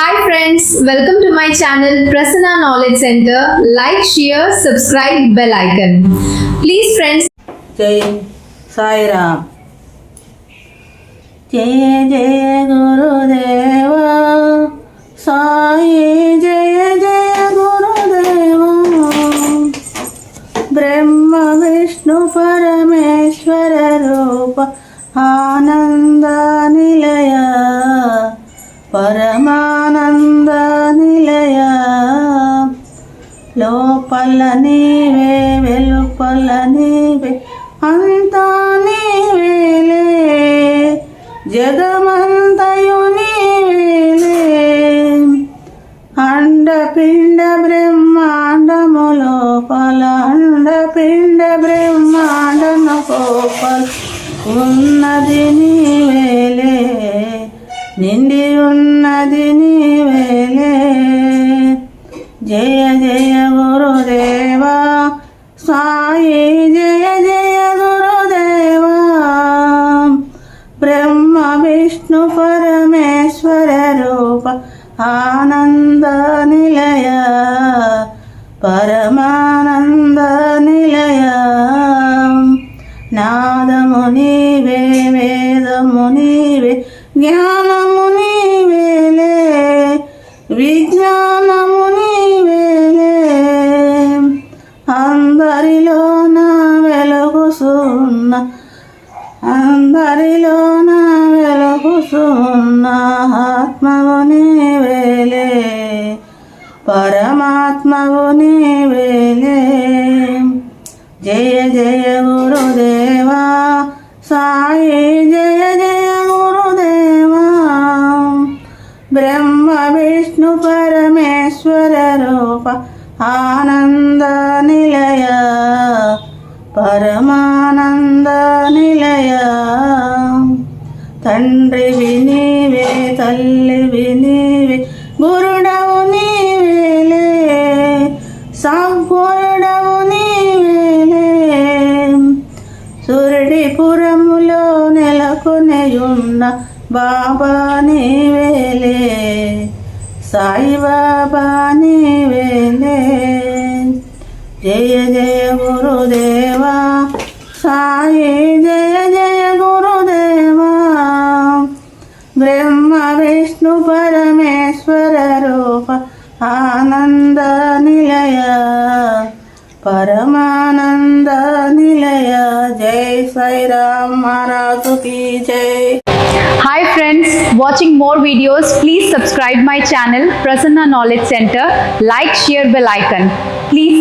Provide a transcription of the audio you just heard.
Hi friends, welcome to my channel Prasanna Knowledge Center. Like, share, subscribe, bell icon. Please friends, జై సాయిరామ్ జయ జయ గురుదేవా సాయి జయ జయ గురుదేవా బ్రహ్మ విష్ణు పరమేశ్వర రూప ఆనంద పరమానంద నిలయ. లోపల నీవే వెలుపల నీవే అంతా నీవేలే జగమంతయు నీవేలే అండపిండ బ్రహ్మాండము లోపల అండపిండ బ్రహ్మాండము లోపల ఉన్నది నీవే. నిండి ఉన్నది నీవేలే. జయ జయ గురుదేవా సాయి జయ జయ గురుదేవా. బ్రహ్మ విష్ణు పరమేశ్వర రూప ఆనంద నిలయ పరమానంద నిలయ. నాదము నీవే వేదము నీవే జ్ఞానము నీవేలే విజ్ఞానము నీవేలే అందరిలో నా వెలుగుసున్న అందరిలో నా వెలుగుసున్న ఆత్మవు నీవేలే పరమాత్మవు నీవేలే జయ జయ గురుదేవా సాయి జయ జయ బ్రహ్మ విష్ణు పరమేశ్వర రూప ఆనంద నిలయ పరమానంద నిలయ తండ్రివి నీవే తల్లివి నీవే గురుడవు నీవేలే సద్గురుడవు నీవేలే సురడిపురములో నెలకొనేయున్న బాబా నీవేలే సాయి బాబా నీవేలే జయ జయ గురుదేవా సాయి జయ జయ గురుదేవా. బ్రహ్మ విష్ణు పరమేశ్వర రూప ఆనంద నిలయ పరమానంద నిలయ. జై సాయిరామ్ మహారాజు కీ జై. Hi friends, watching more videos, please subscribe my channel Prasanna Knowledge Center. Like, share, bell icon. Please